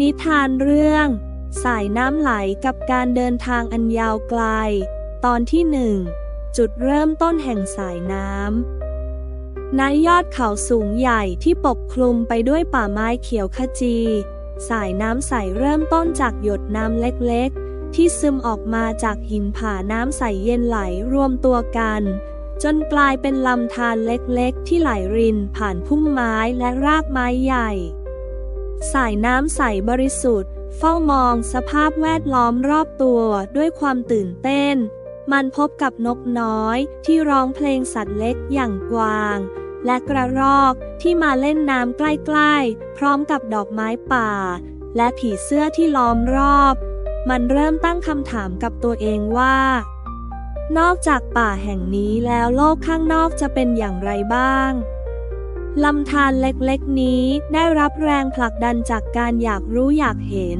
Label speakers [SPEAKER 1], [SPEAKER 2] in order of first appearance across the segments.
[SPEAKER 1] นิทานเรื่อง สายน้ำไหลกับการเดินทางอันยาวไกล ตอนที่หนึ่งจุดเริ่มต้นแห่งสายน้ำณยอดเขาสูงใหญ่ที่ปกคลุมไปด้วยป่าไม้เขียวขจี สายน้ำใสเริ่มต้นจากหยดน้ำเล็กๆ ที่ซึมออกมาจากหินผาน้ำใสเย็นไหลรวมตัวกัน จนกลายเป็นลำธารเล็กๆ ที่ไหลรินผ่านพุ่มไม้และรากไม้ใหญ่ สายน้ำใสบริสุทธิ์ เฝ้ามองสภาพแวดล้อมรอบตัวด้วยความตื่นเต้น มันพบกับนกน้อยที่ร้องเพลงสัตว์เล็กอย่างกวาง และกระรอกที่มาเล่นน้ำใกล้ๆ พร้อมกับดอกไม้ป่า และผีเสื้อที่ล้อมรอบ มันเริ่มตั้งคำถามกับตัวเองว่า นอกจากป่าแห่งนี้แล้วโลกข้างนอกจะเป็นอย่างไรบ้าง ลำธารเล็กๆ นี้ได้รับแรงผลักดันจากการอยากรู้อยากเห็น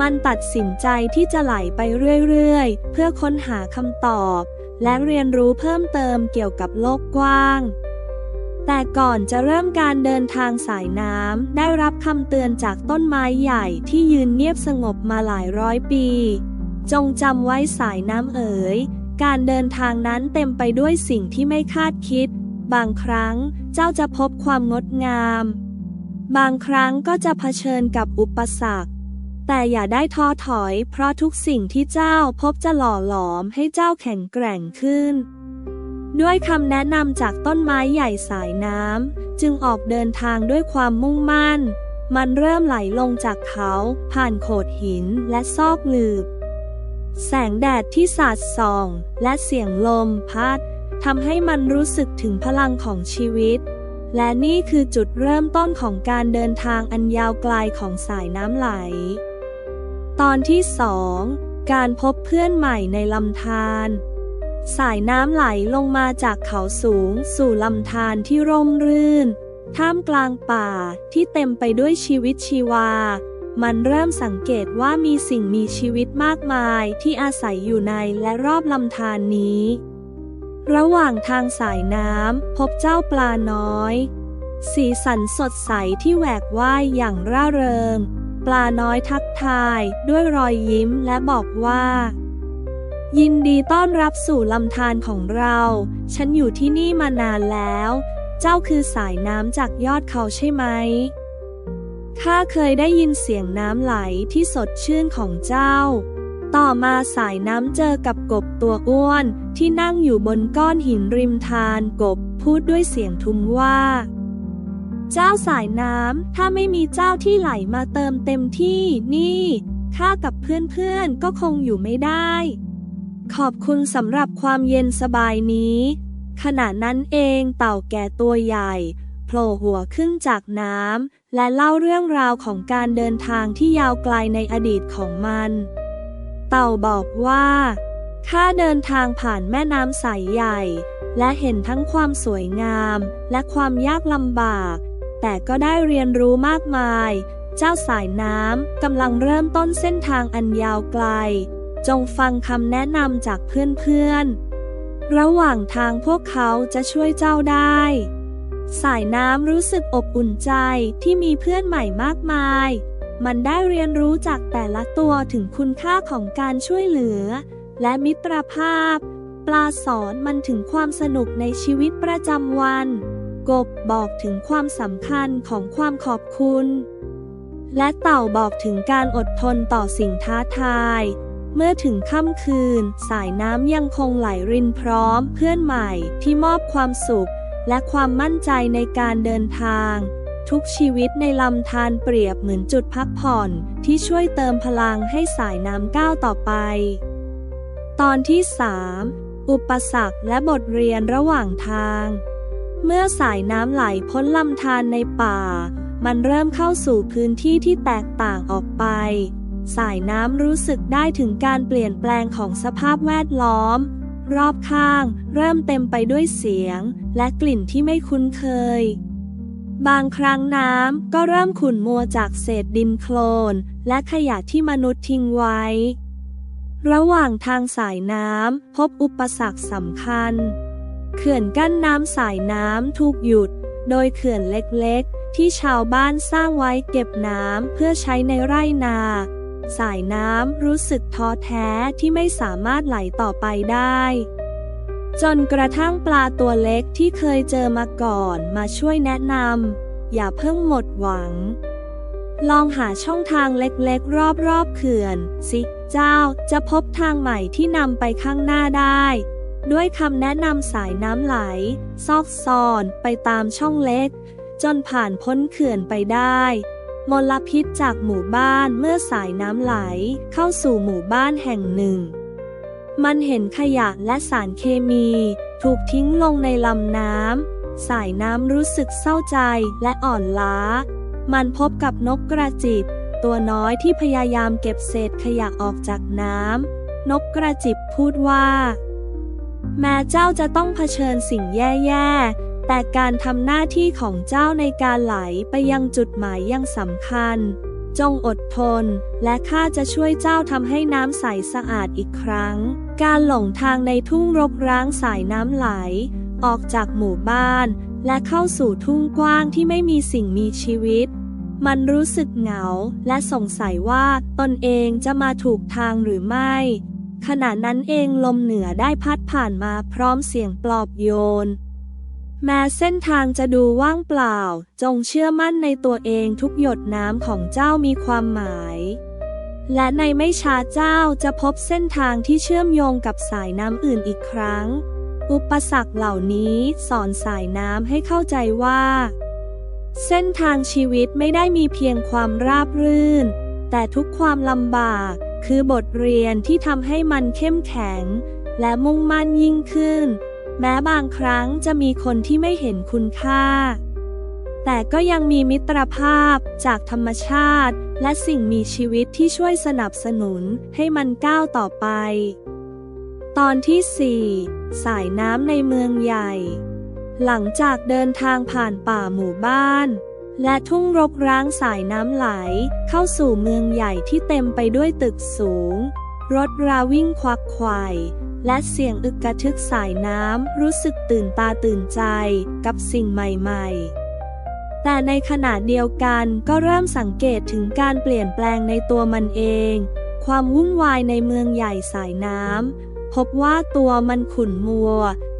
[SPEAKER 1] มันตัดสินใจที่จะไหลไปเรื่อยๆ เพื่อค้นหาคำตอบ และเรียนรู้เพิ่มเติมเกี่ยวกับโลกกว้าง แต่ก่อนจะเริ่มการเดินทางสายน้ำได้รับคำเตือนจากต้นไม้ใหญ่ที่ยืนเงียบสงบมาหลายร้อยปี จงจำไว้สายน้ำเอ๋ย การเดินทางนั้นเต็มไปด้วยสิ่งที่ไม่คาดคิด บางครั้ง เจ้าจะพบความงดงาม บางครั้งก็จะเผชิญกับอุปสรรค แต่อย่าได้ท้อถอย เพราะทุกสิ่งที่เจ้าพบจะหล่อหลอมให้เจ้าแข็งแกร่งขึ้น ด้วยคำแนะนำจากต้นไม้ใหญ่สายน้ำจึงออกเดินทางด้วยความมุ่งมั่น มันเริ่มไหลลงจากเขา ผ่านโขดหินและซอกหลืบ แสงแดดที่สาดส่อง และเสียงลมพัด ทำให้มันรู้สึกถึงพลังของชีวิต และนี่คือจุดเริ่มต้นของการเดินทางอันยาวไกลของสายน้ำไหล ตอนที่สองการพบเพื่อนใหม่ในลำธารสายน้ำไหลลงมาจากเขาสูงสู่ลำธารที่ร่มรื่น ท่ามกลางป่าที่เต็มไปด้วยชีวิตชีวา มันเริ่มสังเกตว่ามีสิ่งมีชีวิตมากมายที่อาศัยอยู่ในและรอบลำธารนี้ ระหว่างทางสายน้ำพบเจ้าปลาน้อย สีสันสดใสที่แหวกว่ายอย่างร่าเริง ปลาน้อยทักทายด้วยรอยยิ้มและบอกว่า ยินดีต้อนรับสู่ลำธารของเรา ฉันอยู่ที่นี่มานานแล้ว เจ้าคือสายน้ำจากยอดเขาใช่ไหมข้าเคยได้ยินเสียงน้ำไหลที่สดชื่นของเจ้า ต่อมาสายน้ำเจอกับกบตัวอ้วน ที่นั่งอยู่บนก้อนหินริมทานกบ พูดด้วยเสียงทุ้มว่า เจ้าสายน้ำถ้าไม่มีเจ้าที่ไหลมาเติมเต็มที่นี่ข้ากับเพื่อนๆก็คงอยู่ไม่ได้ ขอบคุณสำหรับความเย็นสบายนี้ ขณะนั้นเองเต่าแก่ตัวใหญ่โผล่หัวขึ้นจากน้ำและเล่าเรื่องราวของการเดินทางที่ยาวไกลในอดีตของมัน เต่าบอกว่าข้าเดินทางผ่านแม่น้ำใสใหญ่ และเห็นทั้งความสวยงามและความยากลำบาก แต่ก็ได้เรียนรู้มากมาย เจ้าสายน้ำกำลังเริ่มต้นเส้นทางอันยาวไกล จงฟังคำแนะนำจากเพื่อนๆ ระหว่างทางพวกเขาจะช่วยเจ้าได้ สายน้ำรู้สึกอบอุ่นใจที่มีเพื่อนใหม่มากมาย มันได้เรียนรู้จากแต่ละตัวถึงคุณค่าของการช่วยเหลือ และมิตรภาพ ปลาสอนมันถึงความสนุกในชีวิตประจำวัน กบบอกถึงความสำคัญของความขอบคุณ และเต่าบอกถึงการอดทนต่อสิ่งท้าทาย เมื่อถึงค่ำคืน สายน้ำยังคงไหลรินพร้อมเพื่อนใหม่ที่มอบความสุข และความมั่นใจในการเดินทาง ทุกชีวิตในลำธารเปรียบเหมือนจุดพักผ่อนที่ช่วยเติมพลังให้สายน้ำก้าวต่อไป ตอนที่ 3 อุปสรรคและบทเรียนระหว่างทาง เมื่อสายน้ำไหลพ้นลำธารในป่า มันเริ่มเข้าสู่พื้นที่ที่แตกต่างออกไป สายน้ำรู้สึกได้ถึงการเปลี่ยนแปลงของสภาพแวดล้อม รอบข้างเริ่มเต็มไปด้วยเสียง และกลิ่นที่ไม่คุ้นเคย บางครั้งน้ำก็เริ่มขุ่นมัวจากเศษดินโคลน และขยะที่มนุษย์ทิ้งไว้ ระหว่างทางสายน้ำพบอุปสรรคสำคัญ เขื่อนกั้นน้ำสายน้ำถูกหยุด โดยเขื่อนเล็กๆ ที่ชาวบ้านสร้างไว้เก็บน้ำเพื่อใช้ในไร่นา สายน้ำรู้สึกท้อแท้ที่ไม่สามารถไหลต่อไปได้ จนกระทั่งปลาตัวเล็กที่เคยเจอมาก่อนมาช่วยแนะนำอย่าเพิ่งหมดหวัง ลองหาช่องทางเล็กๆ รอบๆเขื่อน สิเจ้าจะพบทางใหม่ที่นำไปข้างหน้าได้ ด้วยคำแนะนำสายน้ำไหล ซอกซอนไปตามช่องเล็ก จนผ่านพ้นเขื่อนไปได้มลพิษจากหมู่บ้านเมื่อสายน้ำไหลเข้าสู่หมู่บ้านแห่งหนึ่ง มันเห็นขยะและสารเคมี ถูกทิ้งลงในลำน้ำ สายน้ำรู้สึกเศร้าใจและอ่อนล้า มันพบกับนกกระจิบ ตัวน้อยที่พยายามเก็บเศษขยะออกจากน้ำ นกกระจิบพูดว่า แม้เจ้าจะต้องเผชิญสิ่งแย่ๆ แต่การทำหน้าที่ของเจ้าในการไหลไปยังจุดหมายยังสำคัญ จงอดทน และข้าจะช่วยเจ้าทำให้น้ำใสสะอาดอีกครั้ง การหลงทางในทุ่งรกร้างสายน้ำไหล ออกจากหมู่บ้าน และเข้าสู่ทุ่งกว้างที่ไม่มีสิ่งมีชีวิต มันรู้สึกเหงาและสงสัยว่าตนเองจะมาถูกทางหรือไม่ ขณะนั้นเองลมเหนือได้พัดผ่านมาพร้อมเสียงปลอบโยน แม้เส้นทางจะดูว่างเปล่า จงเชื่อมั่นในตัวเองทุกหยดน้ำของเจ้ามีความหมาย และในไม่ช้าเจ้าจะพบเส้นทางที่เชื่อมโยงกับสายน้ำอื่นอีกครั้ง อุปสรรคเหล่านี้สอนสายน้ำให้เข้าใจว่า เส้นทางชีวิตไม่ได้มีเพียงความราบรื่น แต่ทุกความลำบากคือบทเรียนที่ทำให้มันเข้มแข็ง และมุ่งมั่นยิ่งขึ้น แม้บางครั้งจะมีคนที่ไม่เห็นคุณค่า แต่ก็ยังมีมิตรภาพจากธรรมชาติ และสิ่งมีชีวิตที่ช่วยสนับสนุนให้มันก้าวต่อไป ตอนที่ 4 สายน้ำในเมืองใหญ่ หลังจากเดินทางผ่านป่าหมู่บ้าน และทุ่งรกร้างสายน้ำไหลเข้าสู่เมืองใหญ่ที่เต็มไปด้วยตึกสูง รถราวิ่งควักไขว่ และเสียงอึกกระทึกสายน้ำรู้สึกตื่นตาตื่นใจกับสิ่งใหม่ๆ แต่ในขณะเดียวกันก็เริ่มสังเกตถึงการเปลี่ยนแปลงในตัวมันเอง ความวุ่นวายในเมืองใหญ่สายน้ำพบว่าตัวมันขุ่นมัว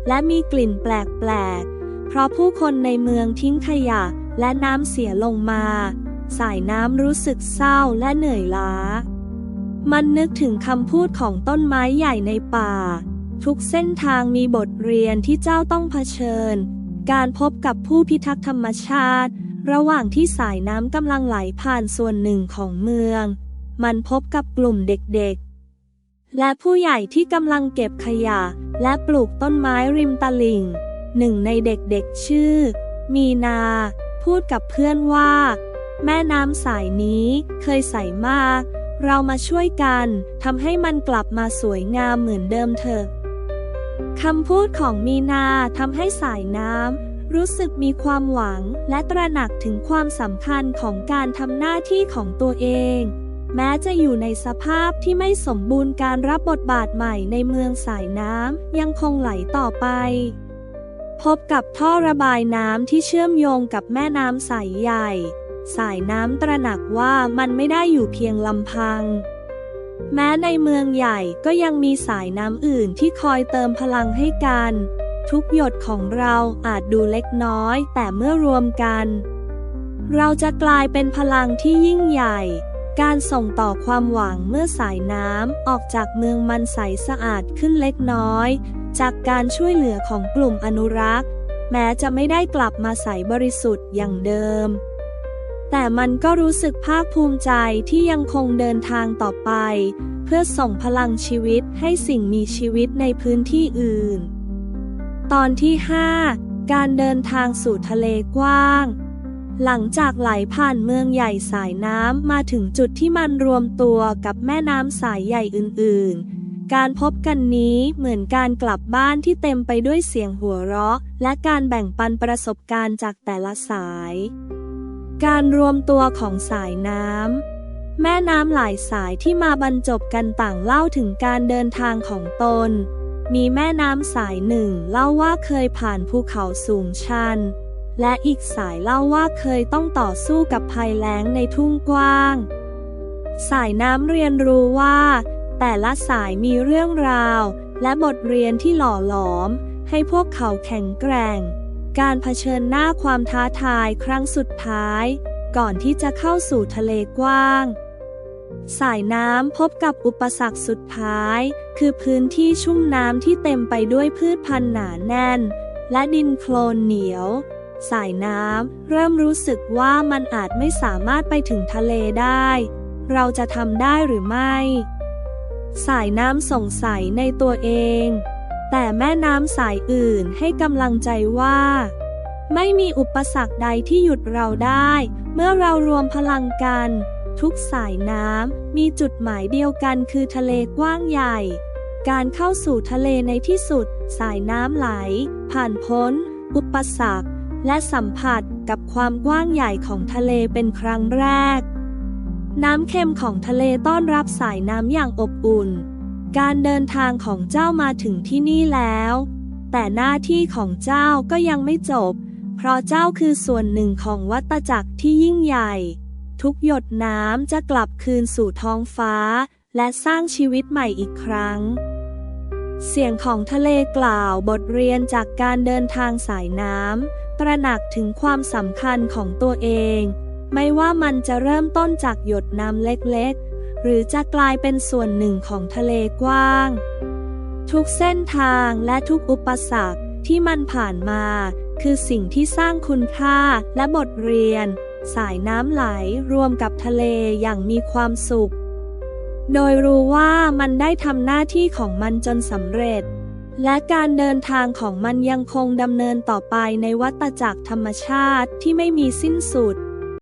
[SPEAKER 1] และมีกลิ่นแปลกๆ เพราะผู้คนในเมืองทิ้งขยะและน้ำเสียลงมา สายน้ำรู้สึกเศร้าและเหนื่อยล้า มันนึกถึงคำพูดของต้นไม้ใหญ่ในป่า ทุกเส้นทางมีบทเรียนที่เจ้าต้องเผชิญ การพบกับผู้พิทักษ์ธรรมชาติ ระหว่างที่สายน้ำกำลังไหลผ่านส่วนหนึ่งของเมือง มันพบกับกลุ่มเด็กๆ และผู้ใหญ่ที่กำลังเก็บขยะ และปลูกต้นไม้ริมตลิ่ง หนึ่งในเด็กๆชื่อ มีนา พูดกับเพื่อนว่า แม่น้ำสายนี้เคยใสมาก เรามาช่วยกันทำให้มันกลับมาสวยงามเหมือนเดิมเถอะคำพูดของมีนาทำให้สายน้ำรู้สึกมีความหวังและตระหนักถึงความสำคัญของการทำหน้าที่ของตัวเอง แม้จะอยู่ในสภาพที่ไม่สมบูรณ์การรับบทบาทใหม่ในเมืองสายน้ำยังคงไหลต่อไป พบกับท่อระบายน้ำที่เชื่อมโยงกับแม่น้ำสายใหญ่ สายน้ำตระหนักว่ามันไม่ได้อยู่เพียงลำพัง แม้ในเมืองใหญ่ก็ยังมีสายน้ำอื่นที่คอยเติมพลังให้กัน ทุกหยดของเราอาจดูเล็กน้อย แต่เมื่อรวมกัน เราจะกลายเป็นพลังที่ยิ่งใหญ่การส่งต่อความหวังเมื่อสายน้ำออกจากเมืองมันใสสะอาดขึ้นเล็กน้อย จากการช่วยเหลือของกลุ่มอนุรักษ์ แม้จะไม่ได้กลับมาใสบริสุทธิ์อย่างเดิม แต่มันก็รู้สึกภาคภูมิใจที่ยังคงเดินทางต่อไป เพื่อส่งพลังชีวิตให้สิ่งมีชีวิตในพื้นที่อื่น ตอนที่ 5 การเดินทางสู่ทะเลกว้าง หลังจากไหลผ่านเมืองใหญ่สายน้ำมาถึงจุดที่มันรวมตัวกับแม่น้ำสายใหญ่อื่น ๆการพบกันนี้เหมือนการกลับบ้านที่เต็มไปด้วยเสียงหัวเราะ และการแบ่งปันประสบการณ์จากแต่ละสาย การรวมตัวของสายน้ำ แม่น้ำหลายสายที่มาบรรจบกันต่างเล่าถึงการเดินทางของตน มีแม่น้ำสายหนึ่งเล่าว่าเคยผ่านภูเขาสูงชัน และอีกสายเล่าว่าเคยต้องต่อสู้กับภัยแล้งในทุ่งกว้าง สายน้ำเรียนรู้ว่า แต่ละสายมีเรื่องราว และบทเรียนที่หล่อหลอม ให้พวกเขาแข็งแกร่ง การเผชิญหน้าความท้าทายครั้งสุดท้าย ก่อนที่จะเข้าสู่ทะเลกว้าง สายน้ำพบกับอุปสรรคสุดท้าย คือพื้นที่ชุ่มน้ำที่เต็มไปด้วยพืชพันธุ์หนาแน่น และดินโคลนเหนียว สายน้ำเริ่มรู้สึกว่ามันอาจไม่สามารถไปถึงทะเลได้ เราจะทำได้หรือไม่ สายน้ำสงสัยในตัวเอง แต่แม่น้ำสายอื่นให้กำลังใจว่า ไม่มีอุปสรรคใดที่หยุดเราได้ เมื่อเรารวมพลังกัน ทุกสายน้ำมีจุดหมายเดียวกันคือทะเลกว้างใหญ่ การเข้าสู่ทะเลในที่สุด สายน้ำไหล ผ่านพ้น อุปสรรค และสัมผัสกับความกว้างใหญ่ของทะเลเป็นครั้งแรก น้ำเค็มของทะเลต้อนรับสายน้ำอย่างอบอุ่น การเดินทางของเจ้ามาถึงที่นี่แล้ว แต่หน้าที่ของเจ้าก็ยังไม่จบ เพราะเจ้าคือส่วนหนึ่งของวัตจักรที่ยิ่งใหญ่ ทุกหยดน้ำจะกลับคืนสู่ท้องฟ้า และสร้างชีวิตใหม่อีกครั้ง เสียงของทะเลกล่าวบทเรียนจากการเดินทางสายน้ำตระหนักถึงความสำคัญของตัวเอง ไม่ว่ามันจะเริ่มต้นจากหยดน้ำเล็กๆ หรือจะกลายเป็นส่วนหนึ่งของทะเลกว้าง ทุกเส้นทางและทุกอุปสรรคที่มันผ่านมา คือสิ่งที่สร้างคุณค่าและบทเรียน สายน้ำไหลรวมกับทะเลอย่างมีความสุข โดยรู้ว่ามันได้ทำหน้าที่ของมันจนสำเร็จ และการเดินทางของมันยังคงดำเนินต่อไปในวัฏจักรธรรมชาติที่ไม่มีสิ้นสุด